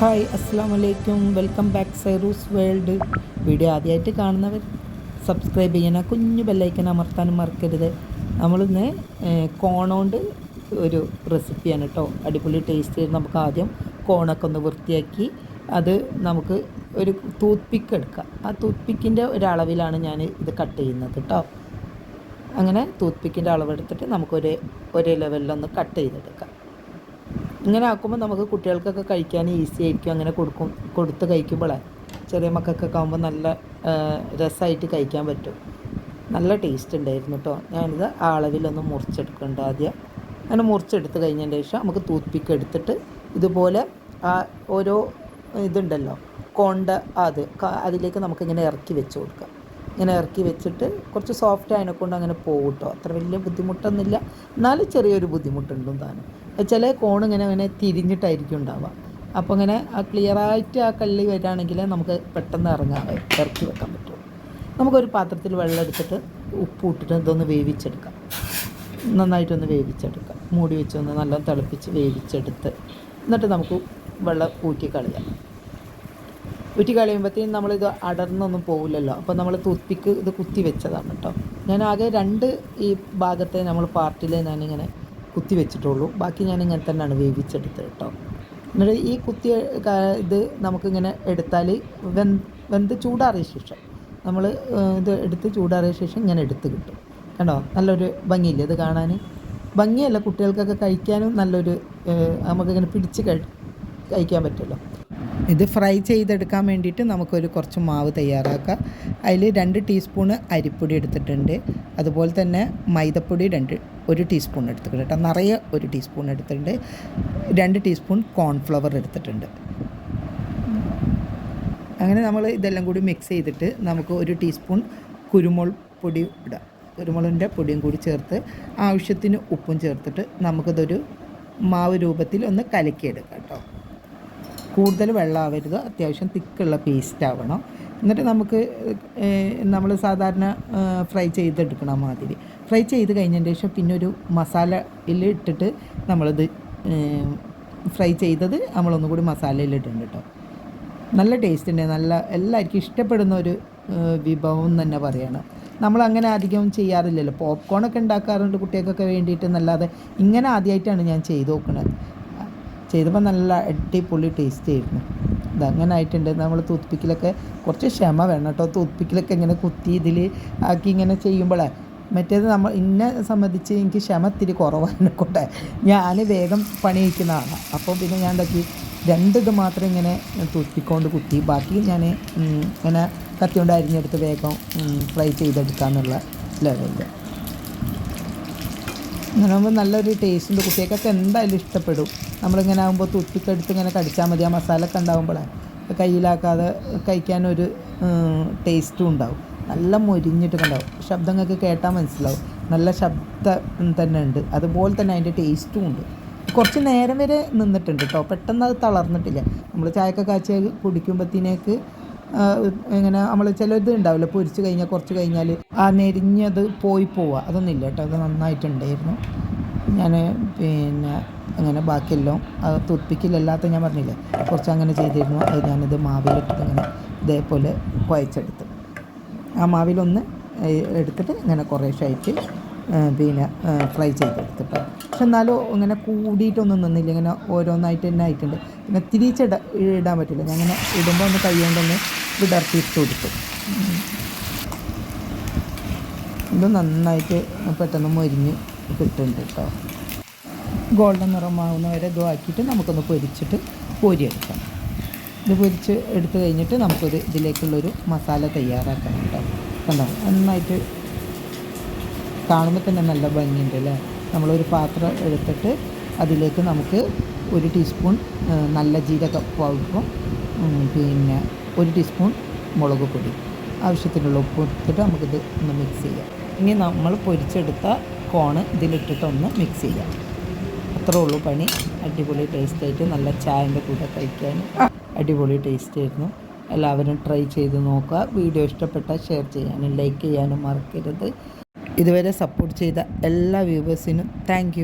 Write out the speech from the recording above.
Hi അസ്സാം വലൈക്കും welcome back Cyrus world. Video ആദ്യമായിട്ട് കാണുന്നവർ സബ്സ്ക്രൈബ് ചെയ്യണം. കുഞ്ഞു ബെല്ലൈക്കൻ അമർത്താനും മറക്കരുത്. നമ്മളിന്ന് കോണോണ്ട് ഒരു റെസിപ്പിയാണ് കേട്ടോ അടിപൊളി ടേസ്റ്റ് ചെയ്ത് നമുക്ക് ആദ്യം. കോണൊക്കെ ഒന്ന് വൃത്തിയാക്കി അത് നമുക്ക് ഒരു ടൂത്ത് പിക്ക് എടുക്കാം. ആ ടൂത്ത് പിക്കിന്റെ ഒരളവിലാണ് ഞാൻ ഇത് കട്ട് ചെയ്യുന്നത് കേട്ടോ അങ്ങനെ ടൂത്ത് പിക്കിന്റെ അളവെടുത്തിട്ട് നമുക്കൊരു ഒരേ ലെവലിലൊന്ന് കട്ട് ചെയ്തെടുക്കാം. ഇങ്ങനെ ആക്കുമ്പോൾ നമുക്ക് കുട്ടികൾക്കൊക്കെ കഴിക്കാൻ ഈസി ആയിരിക്കും. അങ്ങനെ കൊടുക്കും. കൊടുത്ത് കഴിക്കുമ്പോഴേ ചെറിയ മക്കൾക്കൊക്കെ ആകുമ്പോൾ നല്ല രസമായിട്ട് കഴിക്കാൻ പറ്റും. നല്ല ടേസ്റ്റ് ഉണ്ടായിരുന്നു കേട്ടോ ഞാനിത് അളവിലൊന്ന് മുറിച്ചെടുക്കുന്നുണ്ട് ആദ്യം. അങ്ങനെ മുറിച്ചെടുത്ത് കഴിഞ്ഞതിന്റെ ശേഷം നമുക്ക് തൂത്ത്പിക്ക് എടുത്തിട്ട് ഇതുപോലെ ആ ഓരോ ഇതുണ്ടല്ലോ കൊണ്ട അത് അതിലേക്ക് നമുക്കിങ്ങനെ ഇറക്കി വെച്ച് കൊടുക്കാം ഇങ്ങനെ ഇറക്കി വെച്ചിട്ട് കുറച്ച് സോഫ്റ്റ് ആയതിനെ കൊണ്ട് അങ്ങനെ പോകും കേട്ടോ അത്ര വലിയ ബുദ്ധിമുട്ടൊന്നുമില്ല. എന്നാലും ചെറിയൊരു ബുദ്ധിമുട്ടുണ്ടും താനും ചില കോൺ ഇങ്ങനെ ഇങ്ങനെ തിരിഞ്ഞിട്ടായിരിക്കും ഉണ്ടാവുക അപ്പോൾ ഇങ്ങനെ ആ ക്ലിയറായിട്ട് ആ കള്ളി വരികയാണെങ്കിൽ നമുക്ക് പെട്ടെന്ന് ഇറങ്ങാൻ ഇറക്കി വെക്കാൻ പറ്റും നമുക്കൊരു പാത്രത്തിൽ വെള്ളം എടുത്തിട്ട് ഉപ്പ് ഇട്ടിട്ട് ഇതൊന്ന് വേവിച്ചെടുക്കാം. നന്നായിട്ടൊന്ന് വേവിച്ചെടുക്കാം. മൂടി വെച്ചൊന്ന് നല്ല തിളപ്പിച്ച് വേവിച്ചെടുത്ത് എന്നിട്ട് നമുക്ക് വെള്ളം ഊറ്റി കളയാം. ഊറ്റി കളയുമ്പോഴത്തേക്കും നമ്മളിത് അടർന്നൊന്നും പോകില്ലല്ലോ അപ്പോൾ നമ്മൾ തൂത്തിക്ക് ഇത് കുത്തി വെച്ചതാണ് കേട്ടോ. ഞാൻ ആകെ രണ്ട് ഈ ഭാഗത്തെ നമ്മൾ പാർട്ടിൽ ഞാനിങ്ങനെ കുത്തി വെച്ചിട്ടുള്ളൂ ബാക്കി ഞാൻ ഇങ്ങനെ തന്നെയാണ് വേവിച്ചെടുത്തത് കേട്ടോ. എന്നിട്ട് ഈ കുത്തിയ ഇത് നമുക്കിങ്ങനെ എടുത്താൽ വെന്ത് വെന്ത് ചൂടാറിയ ശേഷം നമ്മൾ ഇത് എടുത്ത് ചൂടാറിയ ശേഷം ഇങ്ങനെ എടുത്ത് കിട്ടും. കണ്ടോ? നല്ലൊരു ഭംഗിയില്ലേ ഇത് കാണാൻ ഭംഗിയല്ല കുട്ടികൾക്കൊക്കെ കഴിക്കാനും നല്ലൊരു നമുക്കിങ്ങനെ പിടിച്ച് കഴിക്കാൻ പറ്റുമല്ലോ. ഇത് ഫ്രൈ ചെയ്തെടുക്കാൻ വേണ്ടിയിട്ട് നമുക്കൊരു കുറച്ച് മാവ് തയ്യാറാക്കാം അതിൽ രണ്ട് ടീസ്പൂണ് അരിപ്പൊടി എടുത്തിട്ടുണ്ട്. അതുപോലെ തന്നെ മൈദപ്പൊടി രണ്ട് ഒരു ടീസ്പൂൺ എടുത്തിട്ടുണ്ട് കേട്ടോ. നിറയെ ഒരു ടീസ്പൂൺ എടുത്തിട്ടുണ്ട്. രണ്ട് ടീസ്പൂൺ കോൺഫ്ലവർ എടുത്തിട്ടുണ്ട്. അങ്ങനെ നമ്മൾ ഇതെല്ലാം കൂടി മിക്സ് ചെയ്തിട്ട് നമുക്ക് ഒരു ടീസ്പൂൺ കുരുമുളക് പൊടി ഇടാം. കുരുമുളകിന്റെ പൊടിയും കൂടി ചേർത്ത് ആവശ്യത്തിന് ഉപ്പും ചേർത്തിട്ട് നമുക്കിതൊരു മാവ് രൂപത്തിൽ ഒന്ന് കലക്കിയെടുക്കാം കേട്ടോ. കൂടുതൽ വെള്ളമാവരുത്. അത്യാവശ്യം തിക്കുള്ള പേസ്റ്റ് ആവണം. എന്നിട്ട് നമുക്ക് നമ്മൾ സാധാരണ ഫ്രൈ ചെയ്തെടുക്കണ മാതിരി. ഫ്രൈ ചെയ്ത് കഴിഞ്ഞതിന് ശേഷം പിന്നെ ഒരു മസാലയിൽ ഇട്ടിട്ട് നമ്മളിത് ഫ്രൈ ചെയ്തത് നമ്മളൊന്നും കൂടി മസാലയിൽ ഇട്ടുണ്ട് കേട്ടോ നല്ല ടേസ്റ്റ് ഉണ്ട് നല്ല എല്ലാവർക്കും ഇഷ്ടപ്പെടുന്ന ഒരു വിഭവം തന്നെ പറയണം. നമ്മൾ അങ്ങനെ അധികം ചെയ്യാറില്ലല്ലോ. പോപ്കോണൊക്കെ ഉണ്ടാക്കാറുണ്ട് കുട്ടികൾക്കൊക്കെ വേണ്ടിയിട്ട്. എന്നല്ലാതെ ഇങ്ങനെ ആദ്യമായിട്ടാണ് ഞാൻ ചെയ്തു നോക്കുന്നത് ചെയ്തപ്പോൾ നല്ല അടിപൊളി ടേസ്റ്റ് ആയിരുന്നു. ഇതങ്ങനെ ആയിട്ടുണ്ട്. നമ്മൾ തൂത്ത്പിക്കിലൊക്കെ കുറച്ച് ക്ഷമ വേണം കേട്ടോ. തൂത്ത്പിക്കിലൊക്കെ ഇങ്ങനെ കുത്തി ഇതിൽ ആക്കി ഇങ്ങനെ ചെയ്യുമ്പോഴേ മറ്റേത് നമ്മൾ ഇന്നെ സംബന്ധിച്ച് എനിക്ക് ക്ഷമ ഇത്തിരി കുറവാണ് കൊട്ടെ. ഞാൻ വേഗം പണി കഴിക്കുന്നതാണ് അപ്പോൾ പിന്നെ ഞാൻ എന്താക്കി? രണ്ടിത് മാത്രം ഇങ്ങനെ തൂത്തിക്കൊണ്ട് കുത്തി. ബാക്കി ഞാൻ ഇങ്ങനെ കത്തി കൊണ്ട് അരിഞ്ഞെടുത്ത് വേഗം ഫ്രൈ ചെയ്തെടുക്കാമെന്നുള്ള ലെവലിൽ അങ്ങനെ ആകുമ്പോൾ നല്ലൊരു ടേസ്റ്റ് ഉണ്ട്. കുട്ടികൾക്കൊക്കെ എന്തായാലും ഇഷ്ടപ്പെടും. നമ്മളിങ്ങനെ ആകുമ്പോൾ തുപ്പിക്കെടുത്ത് ഇങ്ങനെ കടിച്ചാൽ മതി. ആ മസാല ഒക്കെ ഉണ്ടാകുമ്പോഴേ കയ്യിലാക്കാതെ കഴിക്കാനൊരു ടേസ്റ്റും ഉണ്ടാവും. നല്ല മൊരിഞ്ഞിട്ട് ഉണ്ടാവും. ശബ്ദങ്ങൾക്ക് കേട്ടാൽ മനസ്സിലാവും. നല്ല ശബ്ദം തന്നെ ഉണ്ട്. അതുപോലെ തന്നെ അതിന്റെ ടേസ്റ്റും ഉണ്ട്. കുറച്ച് നേരം വരെ നിന്നിട്ടുണ്ട് കേട്ടോ പെട്ടെന്ന് അത് തളർന്നിട്ടില്ല. നമ്മൾ ചായക്ക കാച്ചി കുടിക്കുമ്പോഴത്തേക്ക് ഇങ്ങനെ നമ്മൾ ചിലത് ഉണ്ടാവില്ല. പൊരിച്ച് കഴിഞ്ഞാൽ കുറച്ച് കഴിഞ്ഞാൽ ആ നെരിഞ്ഞത് പോയി പോവുക അതൊന്നും ഇല്ല കേട്ടോ അത് നന്നായിട്ടുണ്ടായിരുന്നു. ഞാൻ പിന്നെ അങ്ങനെ ബാക്കിയെല്ലാം അത് തുപ്പിക്കില്ലാത്ത ഞാൻ പറഞ്ഞില്ലേ കുറച്ച് അങ്ങനെ ചെയ്തിരുന്നു. അത് ഞാനിത് മാവിലിട്ടിട്ട് ഇങ്ങനെ ഇതേപോലെ കുഴച്ചെടുത്ത്. ആ മാവിലൊന്ന് എടുത്തിട്ട് ഇങ്ങനെ കുറേശ്ശായിട്ട് പിന്നെ ഫ്രൈ ചെയ്തെടുത്തിട്ട് പക്ഷെ എന്നാലും ഇങ്ങനെ കൂടിയിട്ടൊന്നും നിന്നില്ല. ഇങ്ങനെ ഓരോന്നായിട്ട് തന്നെ ആയിട്ടുണ്ട്. പിന്നെ തിരിച്ചിട ഇടാൻ പറ്റില്ല. ഞാൻ ഇങ്ങനെ ഇടുമ്പോൾ ഒന്ന് കൈ കൊണ്ടൊന്ന് വിടർത്തിയിട്ട് കൊടുത്തു. ഇത് നന്നായിട്ട് പെട്ടെന്ന് മൊരിഞ്ഞ് കിട്ടുന്നുണ്ട് കേട്ടോ ഗോൾഡൻ നിറമാവുന്ന വരെ ഇത് നമുക്കൊന്ന് പൊരിച്ചിട്ട് കോരിയെടുക്കാം. ഇത് പൊരിച്ച് എടുത്ത് കഴിഞ്ഞിട്ട് നമുക്കൊരു ഇതിലേക്കുള്ളൊരു മസാല തയ്യാറാക്കണം കേട്ടോ കണ്ടോ? നന്നായിട്ട് കാണുമ്പോൾ തന്നെ നല്ല ഭംഗിയുണ്ട് അല്ലേ? നമ്മളൊരു പാത്രം എടുത്തിട്ട് അതിലേക്ക് നമുക്ക് ഒരു ടീസ്പൂൺ നല്ല ജീരക പൗഡറും പിന്നെ ഒരു ടീസ്പൂൺ മുളക് പൊടി. ആവശ്യത്തിനുള്ള ഉപ്പ് ഇട്ടിട്ട് നമുക്കിത് ഒന്ന് മിക്സ് ചെയ്യാം. ഇനി നമ്മൾ പൊരിച്ചെടുത്ത കോണ് ഇതിലിട്ടിട്ടൊന്ന് മിക്സ് ചെയ്യാം. അത്രേ ഉള്ളൂ പണി. അടിപൊളി ടേസ്റ്റ് ആയിട്ട് നല്ല ചായന്റെ കൂടെ കഴിക്കാൻ അടിപൊളി ടേസ്റ്റ് ആയിരുന്നു. എല്ലാവരും ട്രൈ ചെയ്ത് നോക്കുക. വീഡിയോ ഇഷ്ടപ്പെട്ടാൽ ഷെയർ ചെയ്യാനും ലൈക്ക് ചെയ്യാനും മറക്കരുത്. ഇതുവരെ സപ്പോർട്ട് ചെയ്ത എല്ലാ വ്യൂവേഴ്സിനും താങ്ക്